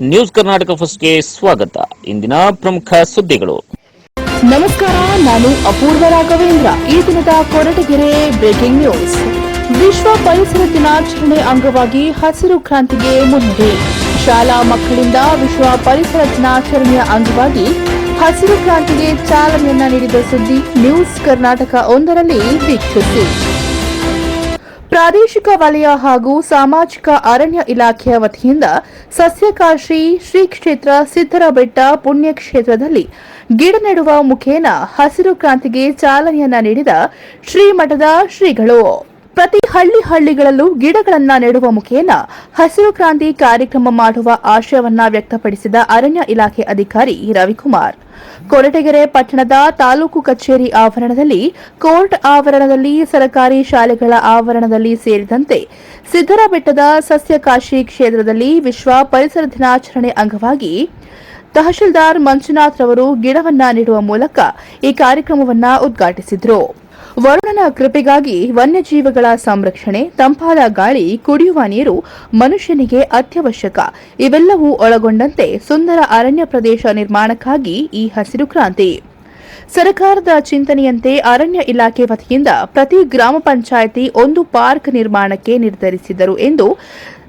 News Karnataka ಫಸ್ಟ್ಗೆ ಸ್ವಾಗತ. ಇಂದಿನ ಪ್ರಮುಖ ಸುದ್ದಿಗಳು. ನಮಸ್ಕಾರ, ನಾನು ಅಪೂರ್ವ ರಾಘವೇಂದ್ರ. ಈ ದಿನದ ಕೊರಟಗೆರೆ ಬ್ರೇಕಿಂಗ್ ನ್ಯೂಸ್ ವಿಶ್ವ ಪರಿಸರ ದಿನಾಚರಣೆ ಅಂಗವಾಗಿ ಹಸಿರು ಕ್ರಾಂತಿಗೆ ಮುನ್ನಡೆ. ಶಾಲಾ ಮಕ್ಕಳಿಂದ ವಿಶ್ವ ಪರಿಸರ ದಿನಾಚರಣೆಯ ಅಂಗವಾಗಿ ಹಸಿರು ಕ್ರಾಂತಿಗೆ ಚಾಲನೆಯನ್ನ ನೀಡಿದ ಸುದ್ದಿ ನ್ಯೂಸ್ ಕರ್ನಾಟಕ ಒಂದರಲ್ಲಿ ವೀಕ್ಷಿಸಿ. ಪ್ರಾದೇಶಿಕ ವಲಯ ಹಾಗೂ ಸಾಮಾಜಿಕ ಅರಣ್ಯ ಇಲಾಖೆಯ ವತಿಯಿಂದ ಸಸ್ಯಕಾಶಿ ಶ್ರೀ ಕ್ಷೇತ್ರ ಸಿದ್ದರಬೆಟ್ಟ ಪುಣ್ಯಕ್ಷೇತ್ರದಲ್ಲಿ ಗಿಡ ನೆಡುವ ಮುಖೇನ ಹಸಿರು ಕ್ರಾಂತಿಗೆ ಚಾಲನೆಯನ್ನ ನೀಡಿದ ಶ್ರೀಮಠದ ಶ್ರೀಗಳು. ಪ್ರತಿ ಹಳ್ಳಿ ಹಳ್ಳಿಗಳಲ್ಲೂ ಗಿಡಗಳನ್ನು ನೆಡುವ ಮುಖೇನ ಹಸಿರು ಕ್ರಾಂತಿ ಕಾರ್ಯಕ್ರಮ ಮಾಡುವ ಆಶಯವನ್ನ ವ್ಯಕ್ತಪಡಿಸಿದ ಅರಣ್ಯ ಇಲಾಖೆ ಅಧಿಕಾರಿ ರವಿಕುಮಾರ್. ಕೊರಟಗೆರೆ ಪಟ್ಟಣದ ತಾಲೂಕು ಕಚೇರಿ ಆವರಣದಲ್ಲಿ ಕೋರ್ಟ್ ಆವರಣದಲ್ಲಿ ಸರ್ಕಾರಿ ಶಾಲೆಗಳ ಆವರಣದಲ್ಲಿ ಸೇರಿದಂತೆ ಸಿದ್ದರಬೆಟ್ಟದ ಸಸ್ಯಕಾಶಿ ಕ್ಷೇತ್ರದಲ್ಲಿ ವಿಶ್ವ ಪರಿಸರ ದಿನಾಚರಣೆ ಅಂಗವಾಗಿ ತಹಶೀಲ್ದಾರ್ ಮಂಜುನಾಥ್ ರವರು ಗಿಡವನ್ನು ನೀಡುವ ಮೂಲಕ ಈ ಕಾರ್ಯಕ್ರಮವನ್ನು ಉದ್ಘಾಟಿಸಿದರು. ವರುಣನ ಕೃಪೆಗಾಗಿ ವನ್ಯಜೀವಿಗಳ ಸಂರಕ್ಷಣೆ, ತಂಪಾದ ಗಾಳಿ, ಕುಡಿಯುವ ನೀರು ಮನುಷ್ಯನಿಗೆ ಅತ್ಯವಶ್ಯಕ. ಇವೆಲ್ಲವೂ ಒಳಗೊಂಡಂತೆ ಸುಂದರ ಅರಣ್ಯ ಪ್ರದೇಶ ನಿರ್ಮಾಣಕ್ಕಾಗಿ ಈ ಹಸಿರು ಕ್ರಾಂತಿ. ಸರ್ಕಾರದ ಚಿಂತನೆಯಂತೆ ಅರಣ್ಯ ಇಲಾಖೆ ವತಿಯಿಂದ ಪ್ರತಿ ಗ್ರಾಮ ಪಂಚಾಯಿತಿ ಒಂದು ಪಾರ್ಕ್ ನಿರ್ಮಾಣಕ್ಕೆ ನಿರ್ಧರಿಸಿದರು ಎಂದು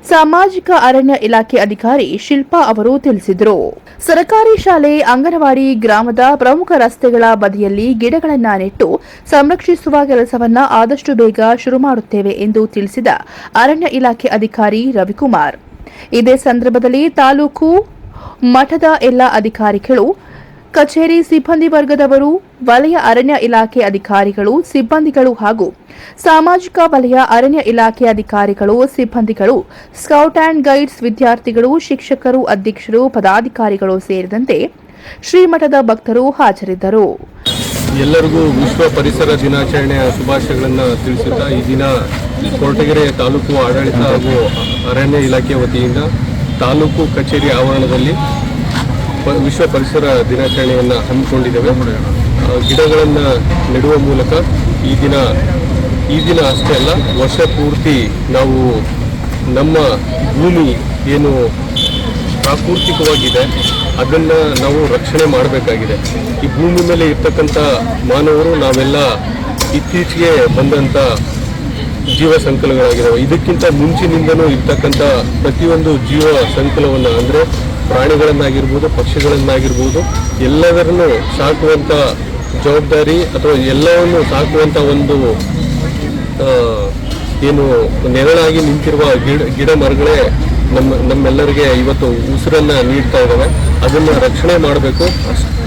ಸಾಮಾಜಿಕ ಅರಣ್ಯ ಇಲಾಖೆ ಅಧಿಕಾರಿ ಶಿಲ್ಪಾ ಅವರು ತಿಳಿಸಿದರು. ಸರ್ಕಾರಿ ಶಾಲೆ, ಅಂಗನವಾಡಿ, ಗ್ರಾಮದ ಪ್ರಮುಖ ರಸ್ತೆಗಳ ಬದಿಯಲ್ಲಿ ಗಿಡಗಳನ್ನ ನೆಟ್ಟು ಸಂರಕ್ಷಿಸುವ ಕೆಲಸವನ್ನ ಆದಷ್ಟು ಬೇಗ ಶುರು ಮಾಡುತ್ತೇವೆ ಎಂದು ತಿಳಿಸಿದ ಅರಣ್ಯ ಇಲಾಖೆ ಅಧಿಕಾರಿ ರವಿಕುಮಾರ್. ಇದೇ ಸಂದರ್ಭದಲ್ಲಿ ತಾಲೂಕು ಮಠದ ಎಲ್ಲ ಅಧಿಕಾರಿಗಳು ಕಚೇರಿ ಸಿಬ್ಬಂದಿ ವರ್ಗದವರು, ವಲಯ ಅರಣ್ಯ ಇಲಾಖೆ ಅಧಿಕಾರಿಗಳು, ಸಿಬ್ಬಂದಿಗಳು ಹಾಗೂ ಸಾಮಾಜಿಕ ವಲಯ ಅರಣ್ಯ ಇಲಾಖೆ ಅಧಿಕಾರಿಗಳು, ಸಿಬ್ಬಂದಿಗಳು, ಸ್ಕೌಟ್ ಅಂಡ್ ಗೈಡ್ಸ್ ವಿದ್ಯಾರ್ಥಿಗಳು, ಶಿಕ್ಷಕರು, ಅಧ್ಯಕ್ಷರು, ಪದಾಧಿಕಾರಿಗಳು ಸೇರಿದಂತೆ ಶ್ರೀಮಠದ ಭಕ್ತರು ಹಾಜರಿದ್ದರು. ಎಲ್ಲರಿಗೂ ವಿಶ್ವ ಪರಿಸರ ದಿನಾಚರಣೆಯ ಶುಭಾಶಯಗಳನ್ನು ತಿಳಿಸುತ್ತಾ ಈ ದಿನ ಕೊರಟಗೆರೆ ತಾಲೂಕು ಆಡಳಿತ ಹಾಗೂ ಅರಣ್ಯ ಇಲಾಖೆ ವತಿಯಿಂದ ತಾಲೂಕು ಕಚೇರಿ ಆವರಣದಲ್ಲಿ ವಿಶ್ವ ಪರಿಸರ ದಿನಾಚರಣೆಯನ್ನು ಹಮ್ಮಿಕೊಂಡಿದ್ದೇವೆ. ಗಿಡಗಳನ್ನು ನೆಡುವ ಮೂಲಕ ಈ ದಿನ ಈ ದಿನ ಅಷ್ಟೇ ಅಲ್ಲ, ವರ್ಷ ಪೂರ್ತಿ ನಾವು ನಮ್ಮ ಭೂಮಿ ಏನು ಪ್ರಾಕೃತಿಕವಾಗಿದೆ, ಅದನ್ನು ನಾವು ರಕ್ಷಣೆ ಮಾಡಬೇಕಾಗಿದೆ. ಈ ಭೂಮಿ ಮೇಲೆ ಇರ್ತಕ್ಕಂಥ ಮಾನವರು ನಾವೆಲ್ಲ ಇತ್ತೀಚೆಗೆ ಬಂದಂಥ ಜೀವ ಸಂಕಲಗಳಾಗಿದ್ದಾವೆ. ಇದಕ್ಕಿಂತ ಮುಂಚಿನಿಂದನೂ ಇರ್ತಕ್ಕಂಥ ಪ್ರತಿಯೊಂದು ಜೀವ ಸಂಕಲವನ್ನು ಅಂದರೆ ಪ್ರಾಣಿಗಳನ್ನಾಗಿರ್ಬೋದು, ಪಕ್ಷಿಗಳನ್ನಾಗಿರ್ಬೋದು ಎಲ್ಲದರನ್ನು ಸಾಕುವಂಥ ಜವಾಬ್ದಾರಿ ಅಥವಾ ಎಲ್ಲವನ್ನು ಸಾಕುವಂಥ ಒಂದು ಏನು ನೆರಳಾಗಿ ನಿಂತಿರುವ ಗಿಡ ಗಿಡ ಮರಗಳೇ ನಮ್ಮ, ನಮ್ಮೆಲ್ಲರಿಗೆ ಇವತ್ತು ಉಸಿರನ್ನು ನೀಡ್ತಾ ಇದ್ದಾವೆ ಅದನ್ನು ರಕ್ಷಣೆ ಮಾಡಬೇಕು.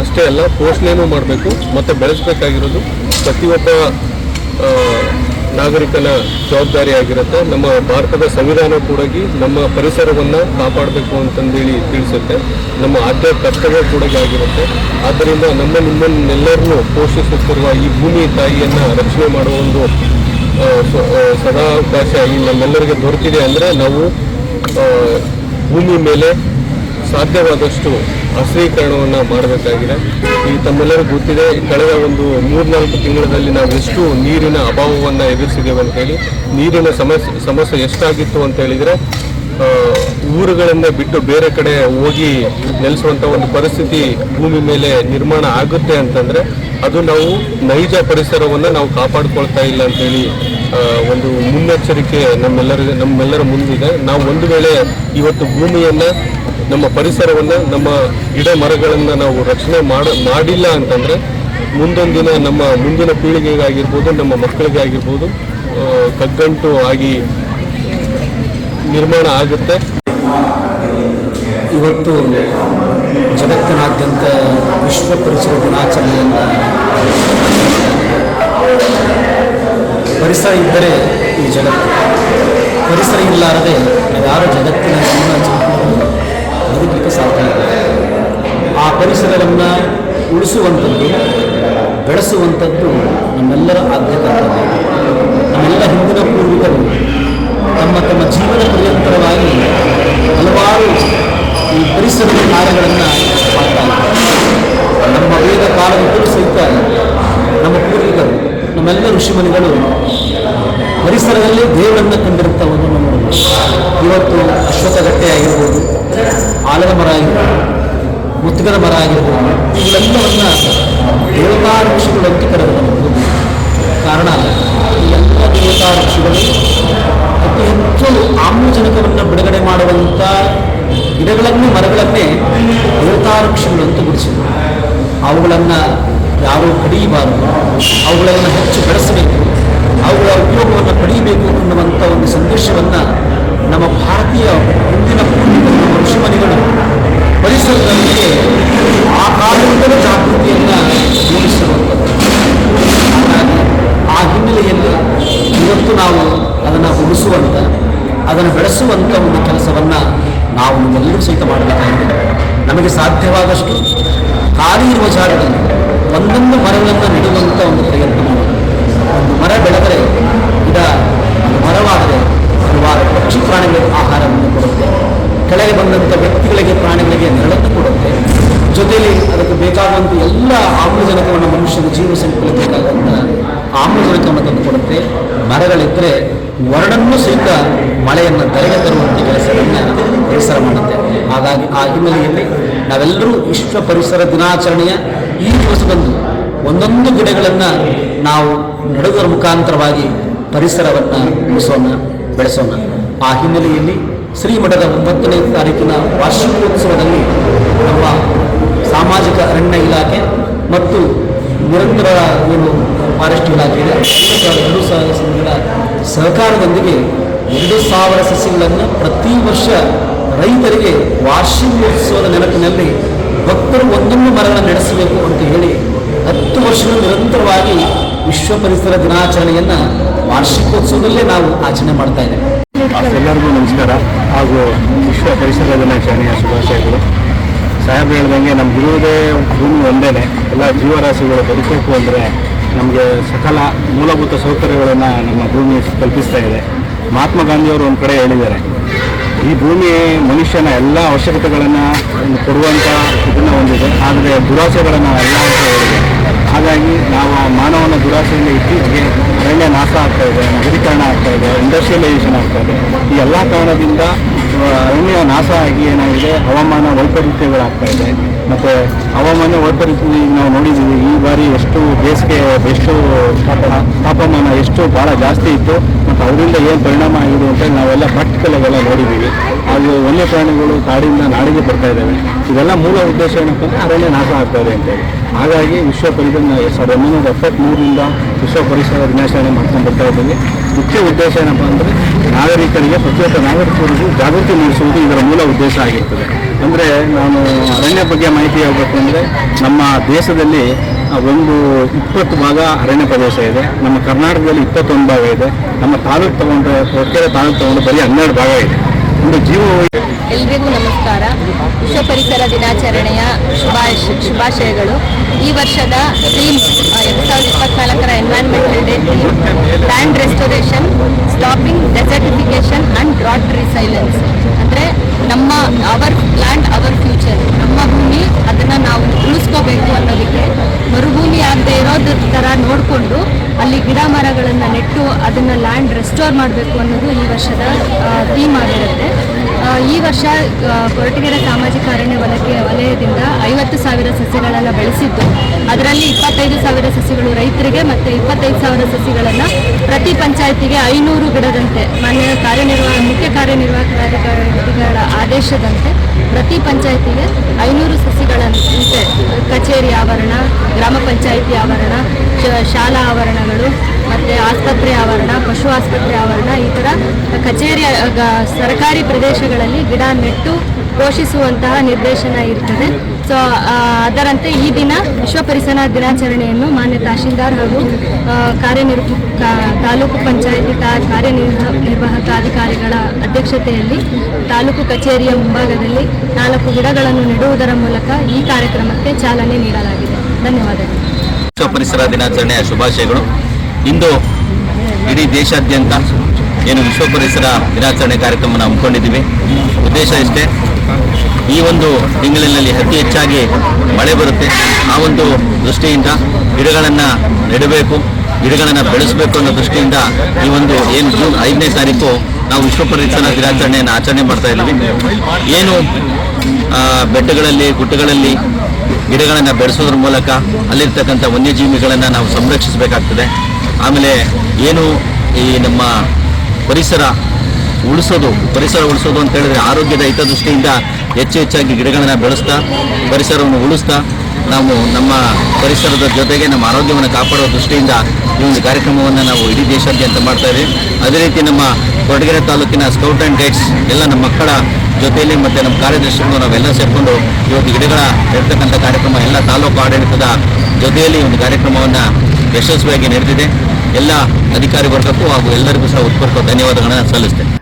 ಅಷ್ಟೇ ಅಲ್ಲ ಪೋಷಣೆಯೂ ಮಾಡಬೇಕು. ಮತ್ತು ಬೆಳೆಸಬೇಕಾಗಿರೋದು ಪ್ರತಿಯೊಬ್ಬ ನಾಗರಿಕನ ಜವಾಬ್ದಾರಿಯಾಗಿರುತ್ತೆ ನಮ್ಮ ಭಾರತದ ಸಂವಿಧಾನ ಕೂಡ ನಮ್ಮ ಪರಿಸರವನ್ನು ಕಾಪಾಡಬೇಕು ಅಂತಂದೇಳಿ ತಿಳಿಸುತ್ತೆ. ನಮ್ಮ ಆದ್ಯ ಕರ್ತವ್ಯ ಕೂಡ ಆಗಿರುತ್ತೆ. ಆದ್ದರಿಂದ ನಮ್ಮ ನಿಮ್ಮನ್ನೆಲ್ಲರನ್ನು ಪೋಷಿಸುತ್ತಿರುವ ಈ ಭೂಮಿ ತಾಯಿಯನ್ನು ರಕ್ಷಣೆ ಮಾಡುವ ಒಂದು ಸದಾವಕಾಶ ಈ ನಮ್ಮೆಲ್ಲರಿಗೆ ದೊರೆತಿದೆ ಅಂದರೆ ನಾವು ಭೂಮಿ ಮೇಲೆ ಸಾಧ್ಯವಾದಷ್ಟು ಹಸಿರೀಕರಣವನ್ನು ಮಾಡಬೇಕಾಗಿದೆ. ಈ ತಮ್ಮೆಲ್ಲರೂ ಗೊತ್ತಿದೆ, ಕಳೆದ ಒಂದು ಮೂರ್ನಾಲ್ಕು ತಿಂಗಳಲ್ಲಿ ನಾವು ಎಷ್ಟು ನೀರಿನ ಅಭಾವವನ್ನು ಎದುರಿಸಿದ್ದೇವೆ ಅಂತ ಹೇಳಿ. ನೀರಿನ ಸಮಸ್ಯೆ ಸಮಸ್ಯೆ ಎಷ್ಟಾಗಿತ್ತು ಅಂತ ಹೇಳಿದರೆ ಊರುಗಳನ್ನು ಬಿಟ್ಟು ಬೇರೆ ಕಡೆ ಹೋಗಿ ನೆಲೆಸುವಂಥ ಒಂದು ಪರಿಸ್ಥಿತಿ ಭೂಮಿ ಮೇಲೆ ನಿರ್ಮಾಣ ಆಗುತ್ತೆ ಅಂತಂದರೆ, ಅದು ನಾವು ನೈಜ ಪರಿಸರವನ್ನು ನಾವು ಕಾಪಾಡ್ಕೊಳ್ತಾ ಇಲ್ಲ ಅಂತೇಳಿ ಒಂದು ಮುನ್ನೆಚ್ಚರಿಕೆ ನಮ್ಮೆಲ್ಲರಿಗೆ ನಮ್ಮೆಲ್ಲರ ಮುಂದಿದೆ. ನಾವು ಒಂದು ವೇಳೆ ಇವತ್ತು ಭೂಮಿಯನ್ನು ನಮ್ಮ ಪರಿಸರವನ್ನು, ನಮ್ಮ ಗಿಡ ಮರಗಳನ್ನು ನಾವು ರಕ್ಷಣೆ ಮಾಡ, ಮಾಡಿಲ್ಲ ಅಂತಂದರೆ ದಿನ ನಮ್ಮ ಮುಂದಿನ ಪೀಳಿಗೆಗಾಗಿರ್ಬೋದು, ನಮ್ಮ ಮಕ್ಕಳಿಗೆ ಆಗಿರ್ಬೋದು ಕಗ್ಗಂಟು ಆಗಿ ನಿರ್ಮಾಣ ಆಗುತ್ತೆ. ಇವತ್ತು ಜಗತ್ತಿನಾದ್ಯಂತ ವಿಶ್ವ ಪರಿಸರ ದಿನಾಚರಣೆಯನ್ನು ಪರಿಸರ ಇದ್ದರೆ ಈ ಜಗತ್ತು. ಪರಿಸರ ಇಲ್ಲಾರದೆ ಯಾರು ಜಗತ್ತಿನ ಜೀವನ ಸಾಧ್ಯ ಆ ಪರಿಸರವನ್ನು ಉಳಿಸುವಂಥದ್ದು, ಬೆಳೆಸುವಂಥದ್ದು ನಮ್ಮೆಲ್ಲರ ಆದ್ಯ ಕರ್ತವ್ಯ ನಮ್ಮೆಲ್ಲ ಹಿಂದಿನ ಪೂರ್ವಿಕರು ತಮ್ಮ ತಮ್ಮ ಜೀವನ ಪರ್ಯಂತರವಾಗಿ ಹಲವಾರು ಈ ಪರಿಸರದ ಕಾರ್ಯಗಳನ್ನು ಮಾಡ್ತಾ ನಮ್ಮ ವೇದ ಕಾಲದಿಂದಲೂ ಸಹಿತ ನಮ್ಮ ಪೂರ್ವಿಕರು, ನಮ್ಮೆಲ್ಲ ಋಷಿಮುನಿಗಳು ಪರಿಸರದಲ್ಲಿ ದೇವರನ್ನು ಕಂಡಿರುತ್ತವನ್ನು ನಮ್ಮ ಇವತ್ತು ಅಶ್ವತ್ಥಗಟ್ಟೆ ಆಗಿರ್ಬೋದು ಆಲದ ಮರ ಆಗಿರ್ಬೋದು, ಮುತ್ತುಗದ ಮರ ಆಗಿರ್ಬೋದು ಇವುಗಳೆಲ್ಲವನ್ನ ದೇವತಾ ವೃಕ್ಷಗಳು ಅಂತ ಕರೆದು ಕಾರಣ ಎಲ್ಲ ದೇವತಾ ವೃಕ್ಷಗಳು ಅತಿ ಹೆಚ್ಚು ಆಮ್ಲಜನಕವನ್ನು ಬಿಡುಗಡೆ ಮಾಡುವಂಥ ಗಿಡಗಳನ್ನೇ, ಮರಗಳನ್ನೇ ದೇವತಾ ವೃಕ್ಷಗಳು ಅಂತ ಗುರುತಿಸಿದರು. ಅವುಗಳನ್ನು ಯಾರೂ ಕಡಿಯಬಾರದು. ಅವುಗಳನ್ನು ಹೆಚ್ಚು ಬೆಳೆಸಬೇಕು. ಅವುಗಳ ಉಪಯೋಗವನ್ನು ಪಡೆಯಬೇಕು ಅನ್ನುವಂಥ ಒಂದು ಸಂದೇಶವನ್ನು ನಮ್ಮ ಭಾರತೀಯ ಮುಂದಿನ ಋಷಿಮನಿಗಳು ಪರಿಸರದಲ್ಲಿಗೆ ಆ ಕಾಲದಿಂದಲೂ ಜಾಗೃತಿಯನ್ನು ಮೂಡಿಸಿರುವಂಥದ್ದು. ಹಾಗಾಗಿ ಆ ಹಿನ್ನೆಲೆಯಲ್ಲಿ ಇವತ್ತು ನಾವು ಅದನ್ನು ಉಳಿಸುವಂಥ ಅದನ್ನು ಬೆಳೆಸುವಂಥ ಒಂದು ಕೆಲಸವನ್ನು ನಾವು ನಿಮ್ಮೆಲ್ಲರೂ ಸಹಿತ ಮಾಡಬೇಕಾಗಿದೆ ನಮಗೆ ಸಾಧ್ಯವಾದಷ್ಟು ಖಾಲಿ ಇರುವ ಜಾಗದಲ್ಲಿ ಒಂದೊಂದು ಮರಗಳನ್ನು ನೆಡುವಂಥ ಒಂದು ಪ್ರಯತ್ನ ಮಾಡೋದು ಒಂದು ಮರ ಬೆಳೆದರೆ ಗಿಡ ಮರವಾದರೆ ಹಲವಾರು ಪಕ್ಷಿ ಪ್ರಾಣಿಗಳಿಗೆ ಆಹಾರವನ್ನು ಕೊಡುತ್ತೆ. ಕೆಳಗೆ ಬಂದಂಥ ವ್ಯಕ್ತಿಗಳಿಗೆ ಪ್ರಾಣಿಗಳಿಗೆ ನೆರಳನ್ನು ಕೊಡುತ್ತೆ. ಜೊತೆಯಲ್ಲಿ ಅದಕ್ಕೆ ಬೇಕಾದಂಥ ಎಲ್ಲ ಆಮ್ಲಜನಕವನ್ನು ಮನುಷ್ಯನ ಜೀವ ಸಂಕುಲ ಬೇಕಾದಂಥ ಆಮ್ಲಜನಕವನ್ನು ತಂದು ಕೊಡುತ್ತೆ. ಮರಗಳಿದ್ದರೆ ವರ್ಣನ್ನು ಸಹಿತ ಮಳೆಯನ್ನು ತಲೆಗೆ ತರುವಂಥ ಕೆಲಸವನ್ನು ಪರಿಸರ ಮಾಡುತ್ತೆ. ಹಾಗಾಗಿ ಆ ಹಿನ್ನೆಲೆಯಲ್ಲಿ ನಾವೆಲ್ಲರೂ ವಿಶ್ವ ಪರಿಸರ ದಿನಾಚರಣೆಯ ಈ ದಿವಸದಂದು ಒಂದೊಂದು ಗಿಡಗಳನ್ನು ನಾವು ನೆಡುವುದರ ಮುಖಾಂತರವಾಗಿ ಪರಿಸರವನ್ನು ಉಳಿಸೋಣ. ಬೆಳೆಸೋಣ. ಆ ಹಿನ್ನೆಲೆಯಲ್ಲಿ ಶ್ರೀಮಠದ ಒಂಬತ್ತನೇ ತಾರೀಕಿನ ವಾರ್ಷಿಕೋತ್ಸವದಲ್ಲಿ ನಮ್ಮ ಸಾಮಾಜಿಕ ಅರಣ್ಯ ಇಲಾಖೆ ಮತ್ತು ನಿರಂತರ ಏನು ಫಾರೆಸ್ಟ್ ಇಲಾಖೆ ಇದೆ ಎರಡು ಸಾವಿರ ಸಂಘಗಳ ಸಹಕಾರದೊಂದಿಗೆ ಎರಡು ಸಾವಿರ ಸಸಿಗಳನ್ನು ಪ್ರತಿ ವರ್ಷ ರೈತರಿಗೆ ವಾರ್ಷಿಕೋತ್ಸವದ ನೆನಪಿನಲ್ಲಿ ಭಕ್ತರು ಒಂದೊಂದು ಮರಗಳನ್ನು ನಡೆಸಬೇಕು ಅಂತ ಹೇಳಿ ಹತ್ತು ವರ್ಷಗಳು ನಿರಂತರವಾಗಿ ವಿಶ್ವ ಪರಿಸರ ದಿನಾಚರಣೆಯನ್ನು ವಾರ್ಷಿಕೋತ್ಸವದಲ್ಲೇ ನಾವು ಆಚರಣೆ ಮಾಡ್ತಾ ಇದ್ದೇವೆ. ಎಲ್ಲರಿಗೂ ನಮಸ್ಕಾರ. ಹಾಗೂ ವಿಶ್ವ ಪರಿಸರ ದಿನಾಚರಣೆಯ ಶುಭಾಶಯಗಳು. ಸಾಹೇಬ್ ಹೇಳ್ದಂಗೆ ಇರುವುದೇ ಭೂಮಿ ಒಂದೇನೆ. ಎಲ್ಲ ಜೀವರಾಶಿಗಳು ಬದುಕಬೇಕು ಅಂದರೆ ನಮಗೆ ಸಕಲ ಮೂಲಭೂತ ಸೌಕರ್ಯಗಳನ್ನು ನಮ್ಮ ಭೂಮಿ ಕಲ್ಪಿಸ್ತಾ ಇದೆ. ಮಹಾತ್ಮ ಗಾಂಧಿಯವರು ಒಂದು ಕಡೆ ಹೇಳಿದ್ದಾರೆ. ಈ ಭೂಮಿ ಮನುಷ್ಯನ ಎಲ್ಲ ಅವಶ್ಯಕತೆಗಳನ್ನು ಕೊಡುವಂಥ ಇದನ್ನು ಹೊಂದಿದೆ. ಆದರೆ ದುರಾಸೆಗಳನ್ನು ಎಲ್ಲ ಅಂತ ಹೇಳಿದೆ ಹಾಗಾಗಿ ನಾವು ಮಾನವನ ದುರಾಸೆಯಿಂದ ಇತ್ತೀಚೆಗೆ ಅರಣ್ಯ ನಾಶ ಆಗ್ತಾ ಇದೆ, ನಗರೀಕರಣ ಆಗ್ತಾ ಇದೆ ಇಂಡಸ್ಟ್ರಿಯಲೈಸೇಷನ್ ಆಗ್ತಾ ಇದೆ. ಈ ಎಲ್ಲ ಕಾರಣದಿಂದ ಅರಣ್ಯ ನಾಶ ಆಗಿ ಏನಾಗಿದೆ? ಹವಾಮಾನ ವೈಪರೀತ್ಯಗಳಾಗ್ತಾ ಇದೆ. ಮತ್ತು ಹವಾಮಾನ ವೈಪರೀತ್ಯ ನಾವು ನೋಡಿದ್ದೀವಿ, ಈ ಬಾರಿ ಎಷ್ಟು ಬೇಸಿಗೆ, ಎಷ್ಟು ತಾಪ- ತಾಪಮಾನ ಎಷ್ಟು ಭಾಳ ಜಾಸ್ತಿ ಇತ್ತು, ಮತ್ತು ಅದರಿಂದ ಏನು ಪರಿಣಾಮ ಆಗಿದೆ ಅಂತ ನಾವೆಲ್ಲ ಪ್ರಾಕ್ಟಿಕಲ್ ಆಗೆಲ್ಲ ನೋಡಿದ್ದೀವಿ. ಹಾಗೂ ವನ್ಯಪ್ರಾಣಿಗಳು ಕಾಡಿಂದ ನಾಡಿಗೆ ಬರ್ತಾ ಇದ್ದಾವೆ. ಇದೆಲ್ಲ ಮೂಲ ಉದ್ದೇಶ ಏನಪ್ಪ ಅಂದರೆ ಅರಣ್ಯ ನಾಶ ಆಗ್ತಾ ಇದೆ ಅಂತೇಳಿ ಹಾಗಾಗಿ ವಿಶ್ವ ಪರಿಸರ ಸಾವಿರದ ಒಂಬೈನೂರ ವಿಶ್ವ ಪರಿಸರ ದಿನಾಚರಣೆ ಮಾಡ್ಕೊಂಡು ಬರ್ತಾ ಇದ್ದೀವಿ. ಮುಖ್ಯ ಉದ್ದೇಶ ಏನಪ್ಪ ಅಂದರೆ ನಾಗರಿಕರಿಗೆ ಪ್ರತಿಯೊಬ್ಬ ನಾಗರಿಕರಿಗೂ ಜಾಗೃತಿ ಮೂಡಿಸುವುದು ಇದರ ಮೂಲ ಉದ್ದೇಶ ಆಗಿರ್ತದೆ. ಅಂದರೆ ನಾನು ಅರಣ್ಯ ಬಗ್ಗೆ ಮಾಹಿತಿ ಹೇಳಬೇಕು ಅಂದರೆ ನಮ್ಮ ದೇಶದಲ್ಲಿ ಒಂದು ಇಪ್ಪತ್ತು ಭಾಗ ಅರಣ್ಯ ಪ್ರದೇಶ ಇದೆ. ನಮ್ಮ ಕರ್ನಾಟಕದಲ್ಲಿ ಇಪ್ಪತ್ತೊಂದು ಭಾಗ ಇದೆ. ನಮ್ಮ ತಾಲೂಕು ತಗೊಂಡ್ರೆ ಒಟ್ಟಾರೆ ತಾಲೂಕು ತಗೊಂಡ್ರೆ ಬರೀ ಹನ್ನೆರಡು ಭಾಗ ಇದೆ. ಎಲ್ರಿಗೂ ನಮಸ್ಕಾರ. ವಿಶ್ವ ಪರಿಸರ ದಿನಾಚರಣೆಯ ಶುಭಾಶ, ಶುಭಾಶಯಗಳು. ಈ ವರ್ಷದ ಥೀಮ್ ಎರಡು ಸಾವಿರದ ಇಪ್ಪತ್ನಾಲ್ಕರ environmental day theme land restoration stopping desertification and drought resilience ಅಂದರೆ ನಮ್ಮ ಅವರ್ ಲ್ಯಾಂಡ್ ಅವರ್ ಫ್ಯೂಚರ್ ನಮ್ಮ ಭೂಮಿ ಅದನ್ನು ನಾವು ಉಳಿಸ್ಕೋಬೇಕು ಅನ್ನೋದಕ್ಕೆ ಮರುಭೂಮಿ ಆಗದೆ ಇರೋದ್ರ ಥರ ನೋಡಿಕೊಂಡು ಅಲ್ಲಿ ಗಿಡ ಮರಗಳನ್ನು ನೆಟ್ಟು ಅದನ್ನು ಲ್ಯಾಂಡ್ ರೆಸ್ಟೋರ್ ಮಾಡಬೇಕು ಅನ್ನೋದು ಈ ವರ್ಷದ ಥೀಮ್ ಆಗಿರುತ್ತೆ. ಈ ವರ್ಷ ಕೊರಟಗೆರೆ ಸಾಮಾಜಿಕ ಅರಣ್ಯ ವಲಯಕ್ಕೆ ವಲಯದಿಂದ ಐವತ್ತು ಸಾವಿರ ಸಸ್ಯಗಳನ್ನು ಬೆಳೆಸಿದ್ದು. ಅದರಲ್ಲಿ ಇಪ್ಪತ್ತೈದು ಸಾವಿರ ಸಸಿಗಳು ರೈತರಿಗೆ ಮತ್ತು ಇಪ್ಪತ್ತೈದು ಸಾವಿರ ಸಸಿಗಳನ್ನು ಪ್ರತಿ ಪಂಚಾಯತಿಗೆ ಐನೂರು ಗಿಡದಂತೆ, ಮಾನ್ಯ ಕಾರ್ಯನಿರ್ವಾಹ ಮುಖ್ಯ ಕಾರ್ಯನಿರ್ವಾಹಕ ಅಧಿಕಾರಿಗಳ ಆದೇಶದಂತೆ ಪ್ರತಿ ಪಂಚಾಯತಿಗೆ ಐನೂರು ಸಸಿಗಳಂತೆ ಕಚೇರಿ ಆವರಣ, ಗ್ರಾಮ ಪಂಚಾಯಿತಿ ಆವರಣ ಶಾಲಾ ಆವರಣಗಳು, ಮತ್ತು ಆಸ್ಪತ್ರೆ ಆವರಣ, ಪಶು ಆಸ್ಪತ್ರೆ ಆವರಣ, ಈ ಥರ ಕಚೇರಿ ಸರ್ಕಾರಿ ಪ್ರದೇಶಗಳಲ್ಲಿ ಗಿಡ ನೆಟ್ಟು ಪೋಷಿಸುವಂತಹ ನಿರ್ದೇಶನ ಇರ್ತದೆ. ಸೊ ಅದರಂತೆ ಈ ದಿನ ವಿಶ್ವ ಪರಿಸರ ದಿನಾಚರಣೆಯನ್ನು ಮಾನ್ಯ ತಹಶೀಲ್ದಾರ್ ಹಾಗೂ ಕಾರ್ಯನಿರ್ವ ತಾಲೂಕು ಪಂಚಾಯಿತಿ ಕಾರ್ಯನಿರ್ವ ನಿರ್ವಾಹಕ ಅಧಿಕಾರಿಗಳ ಅಧ್ಯಕ್ಷತೆಯಲ್ಲಿ ತಾಲೂಕು ಕಚೇರಿಯ ಮುಂಭಾಗದಲ್ಲಿ ನಾಲ್ಕು ಗಿಡಗಳನ್ನು ನೆಡುವುದರ ಮೂಲಕ ಈ ಕಾರ್ಯಕ್ರಮಕ್ಕೆ ಚಾಲನೆ ನೀಡಲಾಗಿದೆ. ಧನ್ಯವಾದಗಳು. ವಿಶ್ವ ಪರಿಸರ ದಿನಾಚರಣೆಯ ಶುಭಾಶಯಗಳು. ಇಂದು ಇಡೀ ದೇಶಾದ್ಯಂತ ಏನು ವಿಶ್ವ ಪರಿಸರ ದಿನಾಚರಣೆ ಕಾರ್ಯಕ್ರಮವನ್ನು ಹಮ್ಮಿಕೊಂಡಿದ್ದೀವಿ. ಉದ್ದೇಶ ಇಷ್ಟೇ ಈ ಒಂದು ತಿಂಗಳಿನಲ್ಲಿ ಅತಿ ಹೆಚ್ಚಾಗಿ ಮಳೆ ಬರುತ್ತೆ. ಆ ಒಂದು ದೃಷ್ಟಿಯಿಂದ ಗಿಡಗಳನ್ನು ನೆಡಬೇಕು, ಗಿಡಗಳನ್ನು ಬೆಳೆಸಬೇಕು ಅನ್ನೋ ದೃಷ್ಟಿಯಿಂದ ಈ ಒಂದು ಏನು ಜೂನ್ ಐದನೇ ತಾರೀಕು ನಾವು ವಿಶ್ವ ಪರಿಸರ ದಿನಾಚರಣೆಯನ್ನು ಆಚರಣೆ ಮಾಡ್ತಾ ಇದ್ದೀವಿ. ಏನು ಬೆಟ್ಟಗಳಲ್ಲಿ, ಗುಡ್ಡಗಳಲ್ಲಿ ಗಿಡಗಳನ್ನು ಬೆಳೆಸೋದ್ರ ಮೂಲಕ ಅಲ್ಲಿರ್ತಕ್ಕಂಥ ವನ್ಯಜೀವಿಗಳನ್ನು ನಾವು ಸಂರಕ್ಷಿಸಬೇಕಾಗ್ತದೆ. ಆಮೇಲೆ ಏನು ಈ ನಮ್ಮ ಪರಿಸರ ಉಳಿಸೋದು, ಪರಿಸರ ಉಳಿಸೋದು ಅಂತ ಹೇಳಿದ್ರೆ ಆರೋಗ್ಯದ ಹಿತದೃಷ್ಟಿಯಿಂದ ಹೆಚ್ಚು ಹೆಚ್ಚಾಗಿ ಗಿಡಗಳನ್ನು ಬೆಳೆಸ್ತಾ, ಪರಿಸರವನ್ನು ಉಳಿಸ್ತಾ, ನಾವು ನಮ್ಮ ಪರಿಸರದ ಜೊತೆಗೆ ನಮ್ಮ ಆರೋಗ್ಯವನ್ನು ಕಾಪಾಡುವ ದೃಷ್ಟಿಯಿಂದ ಈ ಒಂದು ಕಾರ್ಯಕ್ರಮವನ್ನು ನಾವು ಇಡೀ ದೇಶಾದ್ಯಂತ ಮಾಡ್ತಾ ಇದ್ದೀವಿ. ಅದೇ ರೀತಿ ನಮ್ಮ ಕೊಡಗೇರೆ ತಾಲೂಕಿನ ಸ್ಕೌಟ್ ಆ್ಯಂಡ್ ಗೈಡ್ಸ್ ಎಲ್ಲ ನಮ್ಮ ಮಕ್ಕಳ ಜೊತೆಯಲ್ಲಿ ಮತ್ತು ನಮ್ಮ ಕಾರ್ಯದರ್ಶಿಗಳು ನಾವೆಲ್ಲ ಸೇರಿಕೊಂಡು ಇವತ್ತು ಗಿಡಗಳ ಇರ್ತಕ್ಕಂಥ ಕಾರ್ಯಕ್ರಮ, ಎಲ್ಲ ತಾಲೂಕು ಆಡಳಿತದ ಜೊತೆಯಲ್ಲಿ ಒಂದು ಕಾರ್ಯಕ್ರಮವನ್ನು ಯಶಸ್ವಿಯಾಗಿ ನಡೆದಿದೆ. ಎಲ್ಲ ಅಧಿಕಾರಿ ವರ್ಗಕ್ಕೂ ಹಾಗೂ ಎಲ್ಲರಿಗೂ ಸಹ ಉತ್ಪರ್ಕ ಧನ್ಯವಾದಗಳನ್ನು ಸಲ್ಲಿಸ್ತೇನೆ.